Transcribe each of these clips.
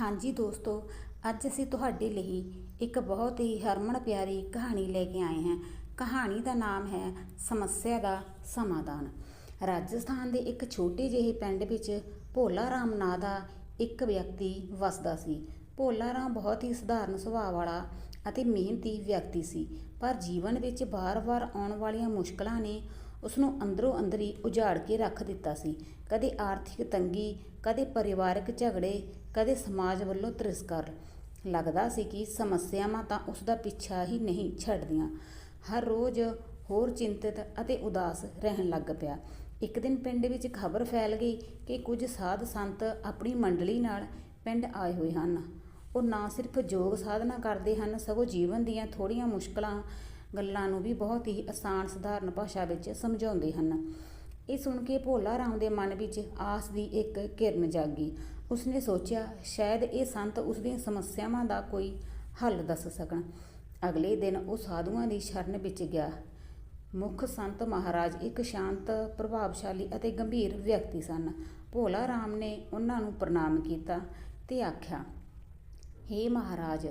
ਹਾਂਜੀ ਦੋਸਤੋ, ਅੱਜ ਅਸੀਂ ਤੁਹਾਡੇ ਲਈ ਇੱਕ ਬਹੁਤ ਹੀ ਹਰਮਨ ਪਿਆਰੀ ਕਹਾਣੀ ਲੈ ਕੇ ਆਏ ਹਾਂ। ਕਹਾਣੀ ਦਾ ਨਾਮ ਹੈ ਸਮੱਸਿਆ ਦਾ ਸਮਾਧਾਨ। ਰਾਜਸਥਾਨ ਦੇ ਇੱਕ ਛੋਟੇ ਜਿਹੇ ਪਿੰਡ ਵਿੱਚ ਭੋਲਾ ਰਾਮ ਨਾਂ ਦਾ ਇੱਕ ਵਿਅਕਤੀ ਵਸਦਾ ਸੀ। ਭੋਲਾ ਰਾਮ ਬਹੁਤ ਹੀ ਸਧਾਰਨ ਸੁਭਾਅ ਵਾਲਾ ਅਤੇ ਮਿਹਨਤੀ ਵਿਅਕਤੀ ਸੀ, ਪਰ ਜੀਵਨ ਵਿੱਚ ਵਾਰ-ਵਾਰ ਆਉਣ ਵਾਲੀਆਂ ਮੁਸ਼ਕਲਾਂ ਨੇ ਉਸ ਨੂੰ ਅੰਦਰੋਂ ਹੀ ਉਜਾੜ ਕੇ ਰੱਖ ਦਿੱਤਾ ਸੀ। ਕਦੇ ਆਰਥਿਕ ਤੰਗੀ, ਕਦੇ ਪਰਿਵਾਰਕ ਝਗੜੇ ਕਦੇ ਸਮਾਜ ਵੱਲੋਂ ਤਿਰਸਕਾਰ ਲੱਗਦਾ ਸੀ ਕਿ ਸਮੱਸਿਆਵਾਂ ਤਾਂ ਉਸ ਦਾ ਪਿੱਛਾ ਹੀ ਨਹੀਂ ਛੱਡਦੀਆਂ। ਹਰ ਰੋਜ਼ ਹੋਰ ਚਿੰਤਤ ਅਤੇ ਉਦਾਸ ਰਹਿਣ ਲੱਗ ਪਿਆ। ਇੱਕ ਦਿਨ ਪਿੰਡ ਵਿੱਚ ਖਬਰ ਫੈਲ ਗਈ ਕਿ ਕੁਝ ਸਾਧ ਸੰਤ ਆਪਣੀ ਮੰਡਲੀ ਨਾਲ ਪਿੰਡ ਆਏ ਹੋਏ ਹਨ। ਉਹ ਨਾ ਸਿਰਫ ਯੋਗ ਸਾਧਨਾ ਕਰਦੇ ਹਨ, ਸਗੋਂ ਜੀਵਨ ਦੀਆਂ ਥੋੜ੍ਹੀਆਂ ਮੁਸ਼ਕਲਾਂ ਗੱਲਾਂ ਨੂੰ ਵੀ ਬਹੁਤ ਹੀ ਆਸਾਨ ਸਧਾਰਨ ਭਾਸ਼ਾ ਵਿੱਚ ਸਮਝਾਉਂਦੇ ਹਨ। ਇਹ ਸੁਣ ਕੇ ਭੋਲਾ ਰਾਮ ਦੇ ਮਨ ਵਿੱਚ ਆਸ ਦੀ ਇੱਕ ਕਿਰਨ ਜਾਗੀ। ਉਸਨੇ ਸੋਚਿਆ, ਸ਼ਾਇਦ ਇਹ ਸੰਤ ਉਸ ਦੀਆਂ ਸਮੱਸਿਆਵਾਂ ਦਾ ਕੋਈ ਹੱਲ ਦੱਸ ਸਕਣ। ਅਗਲੇ ਦਿਨ ਉਹ ਸਾਧੂਆਂ ਦੀ ਸ਼ਰਨ ਵਿੱਚ ਗਿਆ। ਮੁੱਖ ਸੰਤ ਮਹਾਰਾਜ ਇੱਕ ਸ਼ਾਂਤ, ਪ੍ਰਭਾਵਸ਼ਾਲੀ ਅਤੇ ਗੰਭੀਰ ਵਿਅਕਤੀ ਸਨ। ਭੋਲਾ ਰਾਮ ਨੇ ਉਹਨਾਂ ਨੂੰ ਪ੍ਰਣਾਮ ਕੀਤਾ ਤੇ ਆਖਿਆ, ਹੇ ਮਹਾਰਾਜ,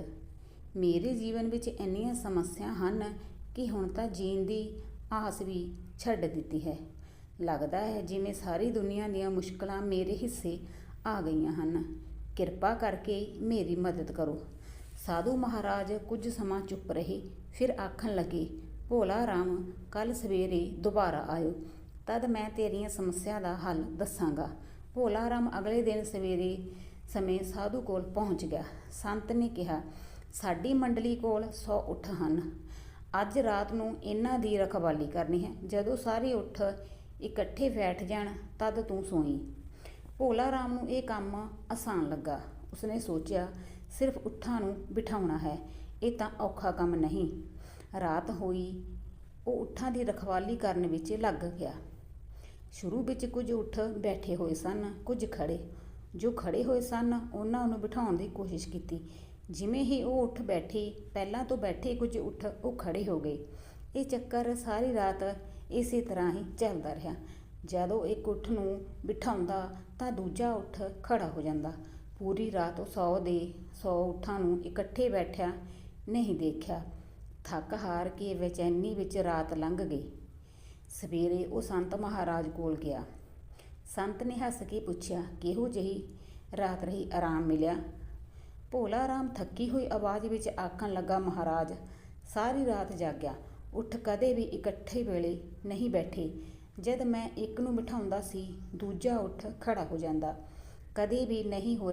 ਮੇਰੇ ਜੀਵਨ ਵਿੱਚ ਇੰਨੀਆਂ ਸਮੱਸਿਆ ਹਨ ਕਿ ਹੁਣ ਤਾਂ ਜੀਣ ਦੀ ਆਸ ਵੀ ਛੱਡ ਦਿੱਤੀ ਹੈ। ਲੱਗਦਾ ਹੈ ਜਿਵੇਂ ਸਾਰੀ ਦੁਨੀਆ ਦੀਆਂ ਮੁਸ਼ਕਲਾਂ ਮੇਰੇ ਹਿੱਸੇ ਆ ਗਈਆਂ ਹਨ। ਕਿਰਪਾ ਕਰਕੇ ਮੇਰੀ ਮਦਦ ਕਰੋ। ਸਾਧੂ ਮਹਾਰਾਜ ਕੁਝ ਸਮਾਂ ਚੁੱਪ ਰਹੇ। ਫਿਰ ਆਖਣ ਲੱਗੇ, ਭੋਲਾ ਰਾਮ ਕੱਲ ਸਵੇਰੇ ਦੁਬਾਰਾ ਆਇਓ। ਤਦ ਮੈਂ ਤੇਰੀਆਂ ਸਮੱਸਿਆ ਦਾ ਹੱਲ ਦੱਸਾਂਗਾ। ਭੋਲਾ ਰਾਮ ਅਗਲੇ ਦਿਨ ਸਵੇਰੇ ਸਮੇਂ ਸਾਧੂ ਕੋਲ ਪਹੁੰਚ ਗਿਆ। ਸੰਤ ਨੇ ਕਿਹਾ, ਸਾਡੀ ਮੰਡਲੀ ਕੋਲ 100 ਉੱਠ ਹਨ। ਅੱਜ ਰਾਤ ਨੂੰ ਇਹਨਾਂ ਦੀ ਰਖਵਾਲੀ ਕਰਨੀ ਹੈ। ਜਦੋਂ ਸਾਰੇ ਉੱਠ ਇਕੱਠੇ ਬੈਠ ਜਾਣ, ਤਦ ਤੂੰ ਸੋਈ ਭੋਲਾ ਰਾਮ ਨੂੰ ਇਹ ਕੰਮ ਆਸਾਨ ਲੱਗਾ। ਉਸਨੇ ਸੋਚਿਆ, ਸਿਰਫ ਉੱਠਾਂ ਨੂੰ ਬਿਠਾਉਣਾ ਹੈ, ਇਹ ਤਾਂ ਔਖਾ ਕੰਮ ਨਹੀਂ। ਰਾਤ ਹੋਈ, ਉਹ ਉੱਠਾਂ ਦੀ ਰਖਵਾਲੀ ਕਰਨ ਵਿੱਚ ਲੱਗ ਗਿਆ। ਸ਼ੁਰੂ ਵਿੱਚ ਕੁਝ ਉੱਠ ਬੈਠੇ ਹੋਏ ਸਨ, ਕੁਝ ਖੜੇ ਜੋ ਖੜੇ ਹੋਏ ਸਨ, ਉਹਨਾਂ ਨੂੰ ਬਿਠਾਉਣ ਦੀ ਕੋਸ਼ਿਸ਼ ਕੀਤੀ। ਜਿਵੇਂ ਹੀ ਉਹ ਉੱਠ ਬੈਠੀ, ਪਹਿਲਾਂ ਤੋਂ ਬੈਠੇ ਕੁਝ ਉੱਠ ਉਹ ਖੜੇ ਹੋ ਗਏ। ਇਹ ਚੱਕਰ ਸਾਰੀ ਰਾਤ ਇਸੇ ਤਰ੍ਹਾਂ ਹੀ ਚੱਲਦਾ ਰਿਹਾ। ਜਦੋਂ ਇੱਕ ਉੱਠ ਨੂੰ ਬਿਠਾਉਂਦਾ ਤਾਂ ਦੂਜਾ ਉੱਠ ਖੜਾ ਹੋ ਜਾਂਦਾ। ਪੂਰੀ ਰਾਤ ਉਹ ਸੌ ਦੇ ਸੌ ਉੱਠਾਂ ਨੂੰ ਇਕੱਠੇ ਬੈਠਿਆ ਨਹੀਂ ਦੇਖਿਆ। ਥੱਕ ਹਾਰ ਕੇ ਬੇਚੈਨੀ ਵਿੱਚ ਰਾਤ ਲੰਘ ਗਈ। ਸਵੇਰੇ ਉਹ ਸੰਤ ਮਹਾਰਾਜ ਕੋਲ ਗਿਆ। ਸੰਤ ਨੇ ਹੱਸ ਕੇ ਪੁੱਛਿਆ, ਕਿਹੋ ਜਿਹੀ? ਰਾਤ ਰਹੀ ਆਰਾਮ ਮਿਲਿਆ। ਭੋਲਾ ਰਾਮ ਥੱਕੀ ਹੋਈ ਆਵਾਜ਼ ਵਿੱਚ ਆਖਣ ਲੱਗਾ, ਮਹਾਰਾਜ, ਸਾਰੀ ਰਾਤ ਜਾਗਿਆ। ਉੱਠ ਕਦੇ ਵੀ ਇਕੱਠੇ ਵੇਲੇ ਨਹੀਂ ਬੈਠੇ। ਜਦ ਮੈਂ ਇੱਕ ਨੂੰ ਬਿਠਾਉਂਦਾ ਸੀ, ਦੂਜਾ ਉੱਠ ਖੜਾ ਹੋ ਜਾਂਦਾ। ਕਦੇ ਵੀ ਨਹੀਂ ਹੋਇਆ।